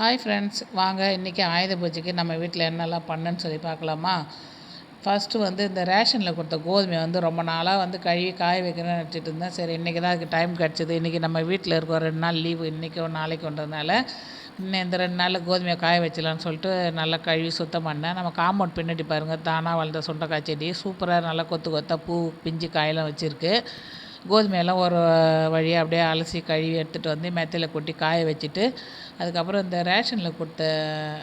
Hi friends வாங்க இன்றைக்கி ஆயுத பூஜைக்கு நம்ம வீட்டில் என்னெல்லாம் பண்ணுன்னு சொல்லி பார்க்கலாமா? ஃபஸ்ட்டு வந்து இந்த ரேஷனில் கொடுத்த கோதுமை வந்து ரொம்ப நாளாக வந்து கழுவி காய வைக்கணும்னு நினச்சிட்டு இருந்தேன். சரி இன்றைக்கி தான் அதுக்கு டைம் கிடச்சிது. இன்றைக்கி நம்ம வீட்டில் இருக்கோம் ரெண்டு நாள் லீவு இன்றைக்கும் நாளைக்கு வந்ததுனால இன்னும் இந்த ரெண்டு நாளில் கோதுமையை காய வச்சலான்னு சொல்லிட்டு நல்லா கழுவி சுத்தம் பண்ணேன். நம்ம காம்பவுண்ட் பின்னாடி பாருங்கள் தானாக வளர்ந்த சுண்டக்காய் செடி. சூப்பராக நல்லா கொத்து கொத்தாக பூ பிஞ்சு காயெல்லாம் வச்சுருக்கு. கோதுமையெல்லாம் ஒரு வழியாக அப்படியே அலசி கழுவி எடுத்துகிட்டு வந்து மெத்தையில் கொட்டி காய வச்சுட்டு அதுக்கப்புறம் இந்த ரேஷனில் கொடுத்த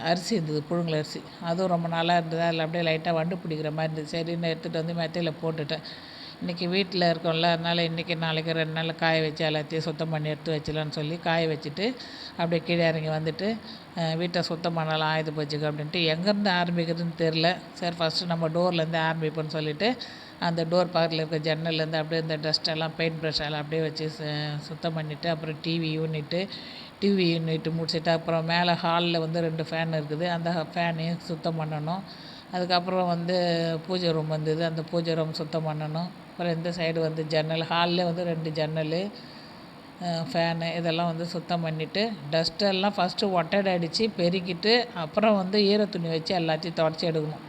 அரிசி இருந்தது புழுங்கல் அரிசி. அதுவும் ரொம்ப நாளாக இருந்தது? அதில் அப்படியே லைட்டாக வண்டு பிடிக்கிற மாதிரி இருந்தது. சரின்னு எடுத்துகிட்டு வந்து மெத்தையில் போட்டுட்டேன். இன்றைக்கி வீட்டில் இருக்கோம்ல அதனால் இன்றைக்கி நாளைக்கு ரெண்டு நாள் காய வச்சு எல்லாத்தையும் சுத்தம் பண்ணி எடுத்து வச்சிடலான்னு சொல்லி காய வச்சுட்டு அப்படியே கீழே இறங்கி வந்துட்டு வீட்டை சுத்தம் பண்ணலாம் ஆயுத பூஜைக்கு அப்படின்ட்டு எங்கேருந்து ஆரம்பிக்கிறதுன்னு தெரில சரி ஃபஸ்ட்டு நம்ம டோர்லேருந்து ஆரம்பிப்போம்னு சொல்லிவிட்டு அந்த டோர் பக்கத்தில் இருக்க ஜன்னல்லேருந்து அப்படியே இந்த டஸ்ட் எல்லாம் பெயிண்ட் ப்ரஷ் எல்லாம் அப்படியே வச்சு சுத்தம் பண்ணிவிட்டு அப்புறம் டிவி யூனிட்டு டிவி யூனிட்டு முடிச்சுட்டு அப்புறம் மேலே ஹாலில் வந்து ரெண்டு ஃபேன் இருக்குது. அந்த ஃபேனையும் சுத்தம் பண்ணணும். அதுக்கப்புறம் வந்து பூஜை ரூம் வந்தது. அந்த பூஜை ரூம் சுத்தம் பண்ணணும். அப்புறம் இந்த சைடு வந்து ஜன்னல். ஹாலில் வந்து ரெண்டு ஜன்னல் ஃபேனு இதெல்லாம் வந்து சுத்தம் பண்ணிவிட்டு டஸ்ட்டெல்லாம் ஃபஸ்ட்டு ஒட்டடை அடித்து பெருக்கிட்டு அப்புறம் வந்து ஈர துணி வச்சு எல்லாத்தையும் தொடச்சி எடுக்கணும்.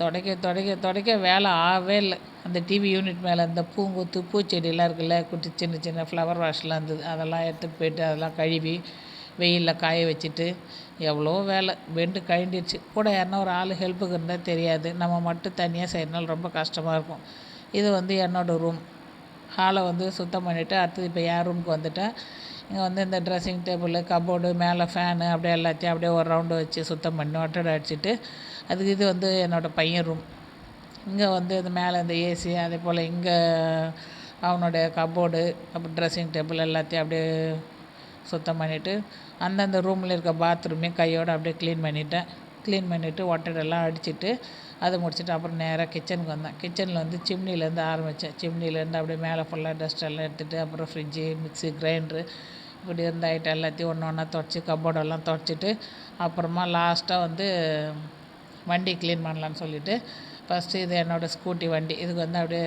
துடைக்க துடைக்க துடைக்க வேலை ஆகவே இல்லை. அந்த டிவி யூனிட் மேலே இந்த பூங்கொத்து பூச்செடியெலாம் இருக்குல்ல குட்டி சின்ன சின்ன ஃப்ளவர் வாஷ்லாம் இருந்தது. அதெல்லாம் எடுத்துகிட்டு போயிட்டு அதெல்லாம் கழுவி வெயிலில் காய வச்சுட்டு எவ்வளோ வேலை. பெண்டு கழண்டிடுச்சு கூட யாருன்னா ஒரு ஆள் ஹெல்ப்புக்கு இருந்தால் தெரியாது. நம்ம மட்டும் தனியாக செய்யறதுனால ரொம்ப கஷ்டமாக இருக்கும். இது வந்து என்னோடய ரூம் ஹாலை வந்து சுத்தம் பண்ணிவிட்டு அடுத்தது இப்போ என் ரூமுக்கு வந்துட்டேன் இங்கே வந்து இந்த ட்ரெஸ்ஸிங் டேபிள் கபோர்டு மேலே ஃபேனு அப்படியே எல்லாத்தையும் அப்படியே ஒரு ரவுண்டு வச்சு சுத்தம் பண்ணி ஒட்டடை அடிச்சுட்டு அதுக்கு இது வந்து என்னோடய பையன் ரூம் இங்கே வந்து இந்த மேலே இந்த ஏசி அதே போல் இங்கே அவனுடைய கபோர்டு அப்புறம் ட்ரெஸ்ஸிங் டேபிள் எல்லாத்தையும் அப்படியே சுத்தம் பண்ணிவிட்டு அந்தந்த ரூமில் இருக்க பாத்ரூமையும் கையோடு அப்படியே க்ளீன் பண்ணிவிட்டேன் க்ளீன் பண்ணிவிட்டு ஒட்டடெல்லாம் அடிச்சுட்டு அதை முடிச்சுட்டு அப்புறம் நேராக கிச்சனுக்கு வந்தேன். கிச்சனில் வந்து சிம்னிலேருந்து ஆரம்பித்தேன் சிம்னிலேருந்து அப்படியே மேலே ஃபுல்லாக டஸ்ட் எல்லாம் எடுத்துகிட்டு அப்புறம் ஃப்ரிட்ஜு மிக்ஸி கிரைண்டரு இப்படி இருந்த ஐட்டம் எல்லாத்தையும் ஒன்று ஒன்றா தொடச்சி கபோர்டெல்லாம் தொடச்சிட்டு அப்புறமா லாஸ்ட்டாக வந்து வண்டி க்ளீன் பண்ணலான்னு சொல்லிவிட்டு ஃபஸ்ட்டு இது என்னோடய ஸ்கூட்டி வண்டி. இதுக்கு வந்து அப்படியே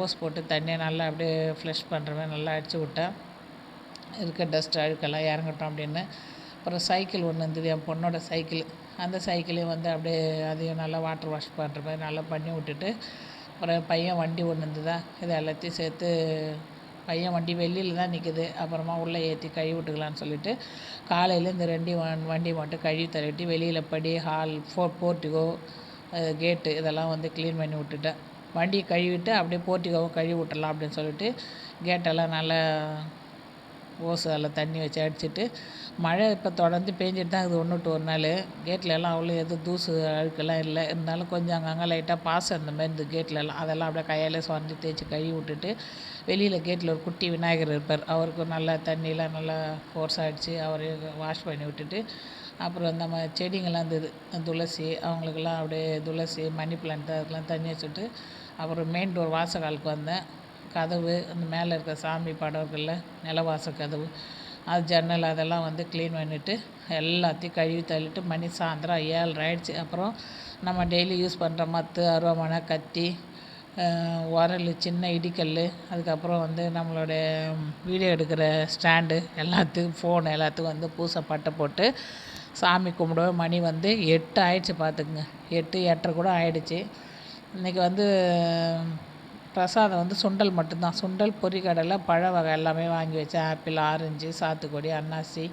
ஓஸ் போட்டு தண்ணியை நல்லா அப்படியே ஃப்ளஷ் பண்ணுற மாதிரி நல்லா அடித்து விட்டேன் இருக்க டஸ்ட் அழுக்கெல்லாம் இறங்கட்டும் அப்படின்னு. அப்புறம் சைக்கிள் ஒன்று இருந்தது என் பொண்ணோட சைக்கிள் அந்த சைக்கிளையும் வந்து அப்படியே அதையும் நல்லா வாட்டர் வாஷ் பண்ணுற மாதிரி நல்லா பண்ணி விட்டுட்டு அப்புறம் பையன் வண்டி ஒன்று இருந்ததா இது எல்லாத்தையும் சேர்த்து பையன் வண்டி வெளியில் தான் நிற்குது அப்புறமா உள்ளே ஏற்றி கழுவி விட்டுக்கலான்னு சொல்லிட்டு காலையில் இந்த ரெண்டி வண்டி மட்டும் கழுவி தள்ளிட்டு வெளியில் படி ஹால் ஃபோ போர்ட்டிகோ கேட்டு இதெல்லாம் வந்து க்ளீன் பண்ணி விட்டுட்டேன். வண்டியை கழுவிட்டு அப்படியே போர்ட்டிகோவும் கழுவி விட்டுடலாம் அப்படின்னு சொல்லிட்டு கேட்டெல்லாம் நல்லா ஓஸு அதில் தண்ணி வச்சு அடிச்சுட்டு மழை இப்போ தொடர்ந்து பேஞ்சிட்டு தான் இருக்குது ஒன்று விட்டு ஒரு நாள். கேட்லெல்லாம் அவ்வளோ எதுவும் தூசு அழுக்கெல்லாம் இல்லை. இருந்தாலும் கொஞ்சம் அங்கங்கே லைட்டாக பாசம் இந்த மாதிரி இந்த கேட்லலாம். அதெல்லாம் அப்படியே கையாலே சுரண்டி தேய்ச்சி கழுவி விட்டுட்டு வெளியில் கேட்டில் ஒரு குட்டி விநாயகர் இருப்பார். அவருக்கு நல்லா தண்ணியெலாம் நல்லா ஃபோர்ஸ் ஆகிடுச்சு அவரை வாஷ் பண்ணி விட்டுட்டு அப்புறம் நம்ம செடிங்கள்லாம் இருந்தது. துளசி அவங்களுக்கெல்லாம் அப்படியே துளசி மணி பிளான்ட் அதுக்கெல்லாம் தண்ணி வச்சுட்டு அப்புறம் மெயின் டோர் வாசக்காலுக்கு வந்தேன். கதவு அந்த மேலே இருக்க சாமி படம் இருக்குல்ல நிலவாச கதவு அது ஜன்னல் அதெல்லாம் வந்து க்ளீன் பண்ணிவிட்டு எல்லாத்தையும் கழுவி தள்ளிட்டு மணி சாயந்தரம் ஏழரை ஆயிடுச்சு. அப்புறம் நம்ம டெய்லி யூஸ் பண்ணுற மத்து அருவாமனை கத்தி உரல் சின்ன இடிக்கல் அதுக்கப்புறம் வந்து நம்மளுடைய வீடியோ எடுக்கிற ஸ்டாண்டு எல்லாத்துக்கும் ஃபோன் எல்லாத்துக்கும் வந்து பூசை பட்டை போட்டு சாமி கும்பிடுவோம் மணி வந்து எட்டு ஆயிடுச்சு பார்த்துக்குங்க. எட்டு எட்டரை கூட ஆயிடுச்சு. இன்றைக்கி வந்து பிரசாதம் வந்து சுண்டல் மட்டும்தான். சுண்டல் பொரிக்கடலை பழ வகை எல்லாமே வாங்கி வச்சேன் ஆப்பிள் ஆரஞ்சு சாத்துக்குடி அன்னாசி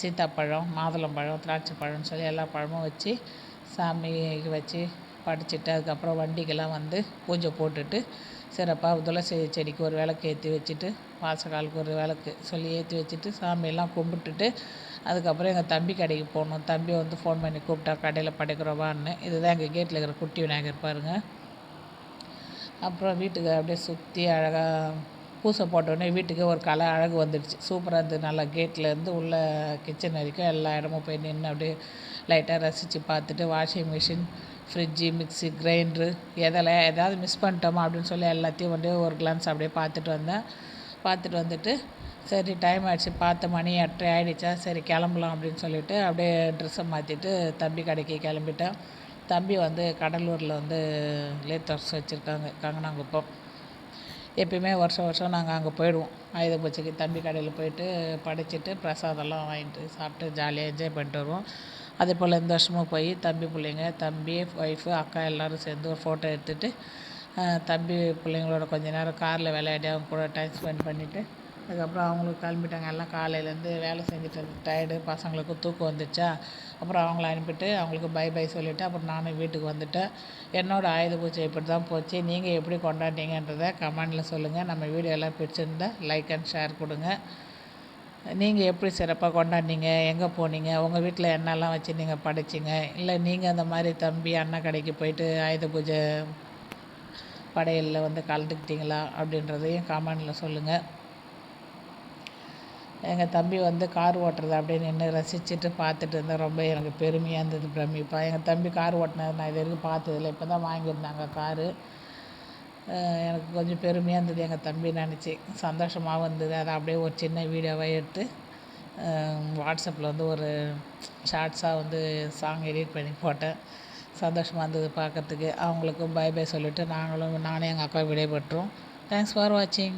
சீத்தாப்பழம் மாதுளம்பழம் திராட்சை பழம்னு சொல்லி எல்லா பழமும் வச்சு சாமிக்கு வச்சு படிச்சுட்டு அதுக்கப்புறம் வண்டிக்கெல்லாம் வந்து பூஜை போட்டுட்டு சிறப்பாக துளசி செடிக்கு ஒரு விளக்கு ஏற்றி வச்சுட்டு வாசக்காலுக்கு ஒரு விளக்கு சொல்லி ஏற்றி வச்சுட்டு சாமியெல்லாம் கும்பிட்டுட்டு அதுக்கப்புறம் எங்கள் தம்பி கடைக்கு போகணும். தம்பி வந்து ஃபோன் பண்ணி கூப்பிட்டா கடையில் படைக்கிறவான்னு இதுதான் எங்கள் கேட்டில் இருக்கிற குட்டி விநாயகர் பாருங்கள் அப்புறம் வீட்டுக்கு அப்படியே சுற்றி அழகாக பூசை போட்டோடனே வீட்டுக்கே ஒரு கலை அழகு வந்துடுச்சு. சூப்பராக இருந்தது. நல்லா கேட்லேருந்து உள்ளே கிச்சன் வரைக்கும் எல்லா இடமும் போய் நின்று அப்படியே லைட்டாக ரசித்து பார்த்துட்டு washing machine fridge mixie grinder எதில் ஏதாவது மிஸ் பண்ணிட்டோமா அப்படின்னு சொல்லி எல்லாத்தையும் வந்து ஒரு கிளான்ஸ் அப்படியே பார்த்துட்டு வந்தேன். பார்த்துட்டு வந்துட்டு சரி டைம் ஆகிடுச்சு பார்த்த மணி எட்டரை ஆகிடுச்சா சரி கிளம்பலாம் அப்படின்னு சொல்லிவிட்டு அப்படியே ட்ரெஸ்ஸை மாற்றிட்டு தம்பி கடைக்கு கிளம்பிட்டேன். தம்பி வந்து கடலூரில் வந்து லேத்தர்ஸ் வச்சுருக்காங்க கங்கனாங்குப்பம் எப்பயுமே வருஷம் வருஷம் நாங்கள் அங்கே போயிடுவோம். ஆயுத பூஜைக்கு தம்பி கடையில் போயிட்டு படைச்சிட்டு பிரசாதம்லாம் வாங்கிட்டு சாப்பிட்டு ஜாலியாக என்ஜாய் பண்ணிட்டு வருவோம். அதே போல் இந்த வருஷமும் போய் தம்பி பிள்ளைங்க தம்பி ஒய்ஃபு அக்கா எல்லோரும் சேர்ந்து ஒரு ஃபோட்டோ எடுத்துகிட்டு தம்பி பிள்ளைங்களோட கொஞ்ச நேரம் காரில் விளையாடி அவங்க கூட டைம் ஸ்பெண்ட் பண்ணிவிட்டு அதுக்கப்புறம் அவங்களும் கிளம்பிட்டாங்க. எல்லாம் காலையிலேருந்து வேலை செஞ்சுட்டு டயர்டு பசங்களுக்கும் தூக்கம் வந்துச்சா அப்புறம் அவங்கள அனுப்பிட்டு அவங்களுக்கு பை பை சொல்லிவிட்டு அப்புறம் நானும் வீட்டுக்கு வந்துட்டேன். என்னோடய ஆயுத பூஜை இப்படி தான் போச்சு. நீங்கள் எப்படி கொண்டாடினீங்கன்றதை கமெண்டில் சொல்லுங்கள் நம்ம வீடியோ எல்லாம் பிடிச்சிருந்தா லைக் அண்ட் ஷேர் கொடுங்க. நீங்கள் எப்படி சிறப்பாக கொண்டாடினீங்க? எங்கே போனீங்க? உங்கள் வீட்டில் என்னெல்லாம் வச்சு நீங்கள் படைச்சிங்க? இல்லை நீங்கள் அந்த மாதிரி தம்பி அண்ணா கடைக்கு போயிட்டு ஆயுத பூஜை படையலில் வந்து கலந்துக்கிட்டீங்களா? அப்படின்றதையும் காமெண்டில் சொல்லுங்கள் எங்கள் தம்பி வந்து கார் ஓட்டுறத அப்படியே நின்று ரசிச்சுட்டு பார்த்துட்டு இருந்தேன் ரொம்ப எனக்கு பெருமையாக இருந்தது பிரமிப்பாக எங்கள் தம்பி கார் ஓட்டினது நான் இது வரைக்கும் பார்த்ததில்ல. இப்போ தான் வாங்கியிருந்தாங்க காரு. எனக்கு கொஞ்சம் பெருமையாக இருந்தது எங்கள் தம்பி நினச்சி. சந்தோஷமாகவும் இருந்தது. அதை அப்படியே ஒரு சின்ன வீடியோவாக எடுத்து வாட்ஸ்அப்பில் வந்து ஒரு ஷார்ட்ஸாக வந்து சாங் எடிட் பண்ணி போட்டேன். சந்தோஷமாக இருந்தது பார்க்கறதுக்கு. அவங்களுக்கும் பை பை சொல்லிவிட்டு நாங்களும் நானும் எங்கள் அக்கா விடைபெற்றோம். தேங்க்ஸ் ஃபார் வாட்சிங்